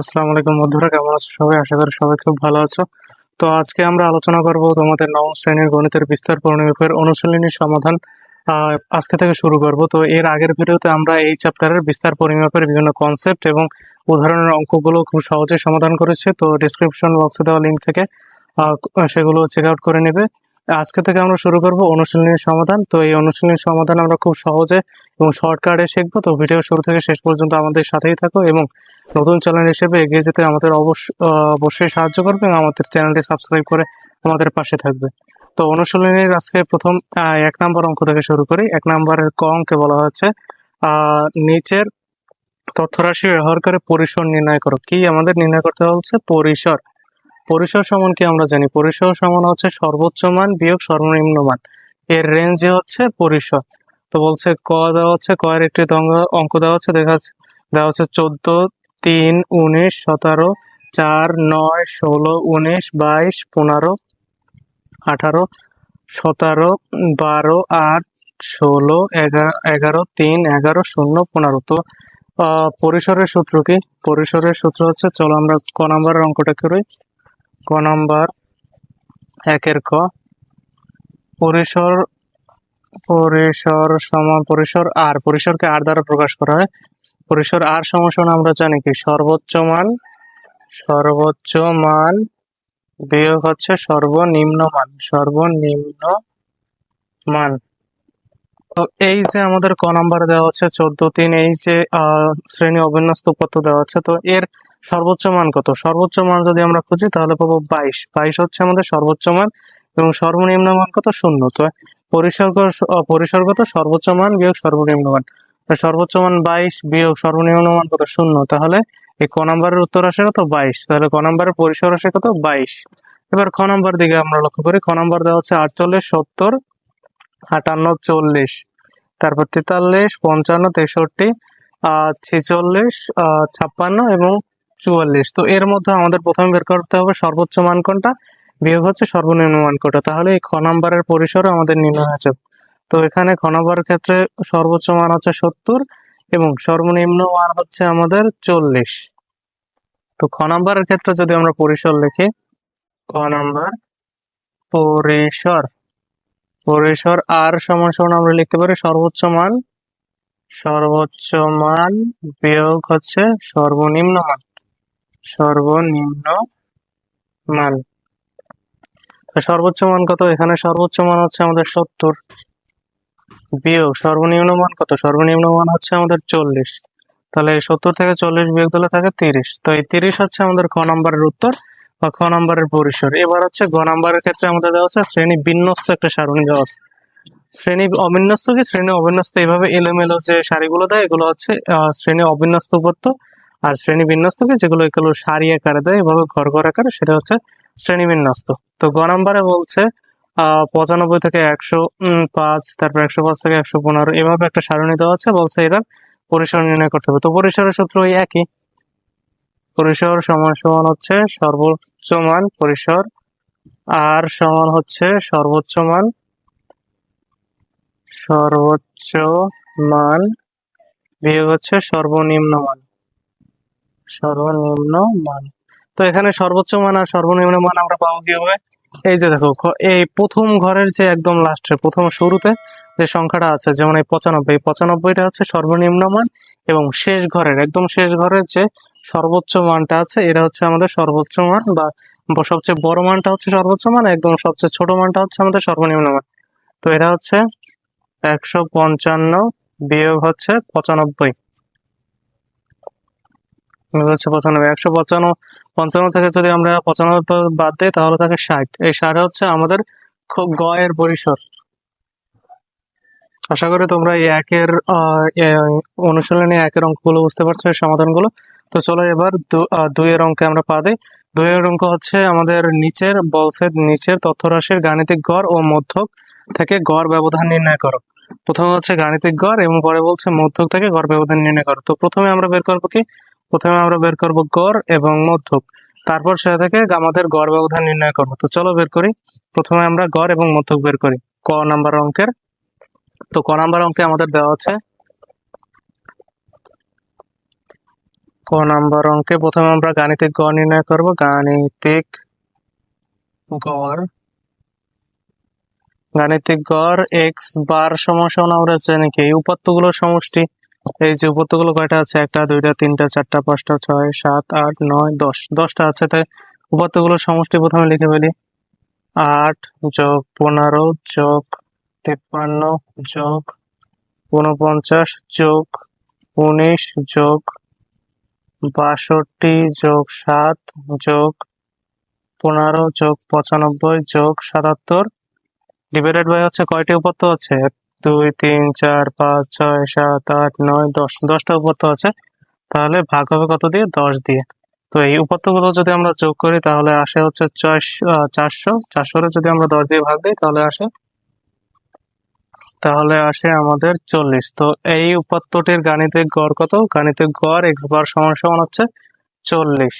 আসসালামু আলাইকুম বন্ধুরা, কেমন আছো সবাই? আশা করি সবাই খুব ভালো আছো। তো আজকে আমরা আলোচনা করব তোমাদের নবম শ্রেণির গণিতের বিস্তার পরিমাপের অনুশীলনীর সমাধান আজকে থেকে শুরু করব। তো এর আগের ভিডিওতে আমরা এই চ্যাপ্টারের বিস্তার পরিমাপের বিভিন্ন কনসেপ্ট এবং উদাহরণের অঙ্কগুলো খুব সহজে সমাধান করেছি। তো ডিসক্রিপশন বক্সে দেওয়া লিঙ্ক থেকে সেগুলো চেক আউট করে নেবে। আজকে থেকে আমরা শুরু করব অনুশীলনীর সমাধান। তো এই অনুশীলনীর সমাধান আমরা খুব সহজে এবং শর্টকাটে শিখব। তো ভিডিও শুরু থেকে শেষ পর্যন্ত আমাদের সাথেই থাকো এবং নতুন চ্যানেল হিসেবে এগিয়ে যেতে আমাদের অবশ্য অবশ্যই সাহায্য করবে এবং আমাদের চ্যানেলটি সাবস্ক্রাইব করে আমাদের পাশে থাকবে। তো অনুশীলনীর আজকে প্রথম এক নম্বর অঙ্ক থেকে শুরু করি। এক নম্বরের ক অঙ্কে বলা হচ্ছে নিচের তথ্যরাশি ব্যবহার করে পরিসর নির্ণয় করো। কি আমাদের নির্ণয় করতে বলছে? পরিসর। পরিসর সমান কি আমরা জানি। পরিসর সমান হচ্ছে সর্বোচ্চ মান বিয়োগ সর্বনিম্ন মান। এর রেঞ্জে হচ্ছে পরিসর। তো বলছে ক দেওয়া হচ্ছে, ক এর একটি অঙ্ক দেওয়া হচ্ছে, দেখা যাচ্ছে, দেওয়া হচ্ছে চোদ্দ, তিন, উনিশ, সতেরো, চার, নয়, ষোলো, উনিশ, বাইশ, পনেরো, আঠারো, সতেরো, বারো, আট, ষোলো এগারো এগারো, তিন, এগারো, শূন্য, পনেরো। তো পরিসরের সূত্র কি? পরিসরের সূত্র হচ্ছে, চলো আমরা ক নাম্বারের অঙ্কটা করি। ক নাম্বার, একের ক। পরিসর পরিসর সমান পরিসর আর পরিসরকে আর দ্বারা প্রকাশ করা হয়। পরিসর আর সমান আমরা জানি কি? সর্বোচ্চ মান সর্বোচ্চ মান বিয়োগ হচ্ছে সর্বনিম্ন মান। সর্বনিম্ন মান। এই যে আমাদের ক নাম্বার দেওয়া আছে চোদ্দ তিন, এই যে শ্রেণি অবিন্যস্ত উপাত্ত দেওয়া আছে, তো এর সর্বোচ্চ মান কত? সর্বোচ্চ মান যদি আমরা খুঁজি, তাহলে পাবো বাইশ। বাইশ হচ্ছে আমাদের সর্বোচ্চ মান এবং সর্বনিম্ন মান কত? শূন্য। তো পরিসর্গ পরিসর্গত সর্বোচ্চ মান বিয়োগ সর্বনিম্ন মান। সর্বোচ্চ মান বাইশ, বিয়োগ সর্বনিম্ন মান কত? শূন্য। তাহলে এই ক নাম্বারের উত্তর আসে কত? বাইশ। তাহলে ক নাম্বারের পরিসর আসে কত? বাইশ। এবার খ নাম্বার দিকে আমরা লক্ষ্য করি। খ নাম্বার দেওয়া হচ্ছে আটচল্লিশ, সত্তর, আটান্ন, চল্লিশ। তারপর তেতাল্লিশ, পঞ্চান্ন, তেষট্টি ছেচল্লিশ ছাপ্পান্ন এবং চুয়াল্লিশ। তো এর মধ্যে আমাদের প্রথমে বের করতে হবে সর্বোচ্চ মান কোনটা? বিয়োগ হচ্ছে সর্বনিম্ন মান কোনটা? তাহলে এই খ নাম্বারের পরিসরও আমাদের নির্ণয় হয়েছে তো এখানে খ নাম্বারের ক্ষেত্রে সর্বোচ্চ মান হচ্ছে সত্তর এবং সর্বনিম্ন মান হচ্ছে আমাদের চল্লিশ। তো খ নাম্বারের ক্ষেত্রে যদি আমরা পরিসর লিখি ক নাম্বার পরিসর। পরিসর আর সমান সমান আমরা লিখতে পারি সর্বোচ্চ মান। সর্বোচ্চ মান বিয়োগ হচ্ছে সর্বনিম্ন মান। সর্বনিম্ন মান। সর্বোচ্চ মান কত? এখানে সর্বোচ্চ মান হচ্ছে আমাদের সত্তর। বিয়োগ সর্বনিম্ন মান কত? সর্বনিম্ন মান হচ্ছে আমাদের চল্লিশ। তাহলে সত্তর থেকে চল্লিশ বিয়োগ দিলে থাকে তিরিশ। তো এই তিরিশ হচ্ছে আমাদের ক নম্বরের উত্তর। বা খ নম্বরের পরিসর। এবার হচ্ছে গ নম্বরের ক্ষেত্রে আমাদের দেওয়া আছে শ্রেণি বিন্যস্ত একটা সারণী দেওয়া আছে। শ্রেণি অবিন্যস্ত কি? শ্রেণি অবিন্যস্ত এইভাবে এলোমেলো যে সারিগুলো দেয়, এগুলো হচ্ছে শ্রেণি অবিন্যস্ত উপাত্ত আর শ্রেণি বিন্যস্ত কি? যেগুলো এগুলো সারি আকারে দেয়, এভাবে ঘর ঘর আকারে, সেটা হচ্ছে শ্রেণি বিন্যস্ত। তো গ নম্বরে বলছে পঁচানব্বই থেকে একশো পাঁচ, তারপর একশো পাঁচ থেকে একশো পনেরো, এভাবে একটা সারণী দেওয়া আছে। বলছে এটার পরিসর নির্ণয় করতে হবে। তো পরিসরের সূত্র ওই একই। পরিসর সমান সমান হচ্ছে সর্বোচ্চ মান পরিসর। আর সমান হচ্ছে সর্বোচ্চ মান সর্বোচ্চ মান বিয়োগ হচ্ছে সর্বনিম্ন মান সর্বনিম্ন মান তো এখানে সর্বোচ্চ মান আর সর্বনিম্ন মান আমরা পাবো কীভাবে এই যে দেখো এই প্রথম ঘরের যে একদম লাস্টে প্রথম শুরুতে যে সংখ্যাটা আছে, যেমন এই পঁচানব্বই পঁচানব্বইটা হচ্ছে সর্বনিম্ন মান এবং শেষ ঘরের, একদম শেষ ঘরের যে সর্বোচ্চ মানটা আছে, এটা হচ্ছে আমাদের সর্বোচ্চ মান বা সবচেয়ে বড় মানটা হচ্ছে সর্বোচ্চ মান, একদম সবচেয়ে ছোট মানটা হচ্ছে আমাদের সর্বনিম্ন মান। তো এটা হচ্ছে একশো পঞ্চান্ন বিয়োগ হচ্ছে পঁচানব্বই। হচ্ছে পঁচানব্বই। একশো পঞ্চান্ন পঞ্চান্ন থেকে যদি আমরা পঁচানব্বই বাদ দিই, তাহলে থাকে ষাট। এই ষাট হচ্ছে আমাদের খ- গ এর পরিসর। আশা করি তোমরা এই একের অনুশীলনী একের অঙ্কগুলো বুঝতে পারছ এর সমাধানগুলো। তো চলো এবার দুইয়ের অঙ্কে আমরা পা দিই। দুইয়ের অঙ্ক হচ্ছে আমাদের নিচের বলছে নিচের তথ্যরাশির গাণিতিক গড় ও মধ্যক থেকে গড় ব্যবধান নির্ণয় করো। প্রথমে হচ্ছে গাণিতিক গড় এবং পরে বলছে মধ্যক থেকে গড় ব্যবধান নির্ণয় করো। তো প্রথমে আমরা বের করব কি? প্রথমে আমরা বের করব গড় এবং মধ্যক। তারপর সেটা থেকে আমাদের গড় ব্যবধান নির্ণয় করব। তো চলো বের করি। প্রথমে আমরা গড় এবং মধ্যক বের করি। ক নাম্বার অঙ্কের। তো ক নাম্বার অঙ্কে আমাদের দেওয়া আছে? ক নাম্বার অঙ্কে প্রথমে আমরা গাণিতিক গড় নির্ণয় করব। গাণিতিক গড়। গাণিতিক গড় এক্স বার সমান আমরা জানি কি? এই সমষ্টি। এই যে উপাত্তগুলো কয়টা আছে? একটা, দুইটা, তিনটা, চারটা, পাঁচটা, ছয়, সাত, আট, নয়, দশ। দশটা আছে, তাই উপাত্তগুলোর সমষ্টি প্রথমে লিখে ফেলি। আট যোগ পনেরো যোগ তিপ্পান্ন যোগ ঊনপঞ্চাশ যোগ উনিশ যোগ বাষট্টি যোগ সাত যোগ পনেরো যোগ পঁচানব্বই যোগ সাতাত্তর ডিভাইডেড বাই হচ্ছে কয়টি উপাত্ত আছে? এক, দুই, তিন, চার, পাঁচ, ছয়, সাত, আট, নয়, দশ। দশটা উপাত্ত আছে। তাহলে ভাগ হবে কত দিয়ে? দশ দিয়ে। তো এই উপাত্তগুলো যদি আমরা যোগ করি তাহলে আসে হচ্ছে চারশো চারশো। চারশোরে যদি আমরা দশ দিয়ে ভাগ দিই তাহলে আসে তাহলে আসে আমাদের চল্লিশ। তো এই উপাত্তটির গাণিতিক গড় কত? গাণিতিক গড় এক্স বার সমান সমান হচ্ছে চল্লিশ।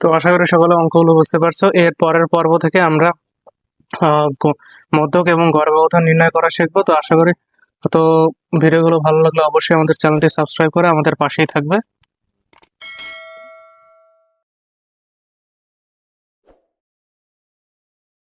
তো আশা করি সকলে অঙ্কগুলো বুঝতে পারছ। এর পরের পর্ব থেকে আমরা মধ্যক এবং ব্যবধান নির্ণয় করা শিখব। তো আশা করি, তো ভিডিওগুলো ভালো লাগলে অবশ্যই আমাদের চ্যানেলটি সাবস্ক্রাইব করে আমাদের পাশেই থাকবে।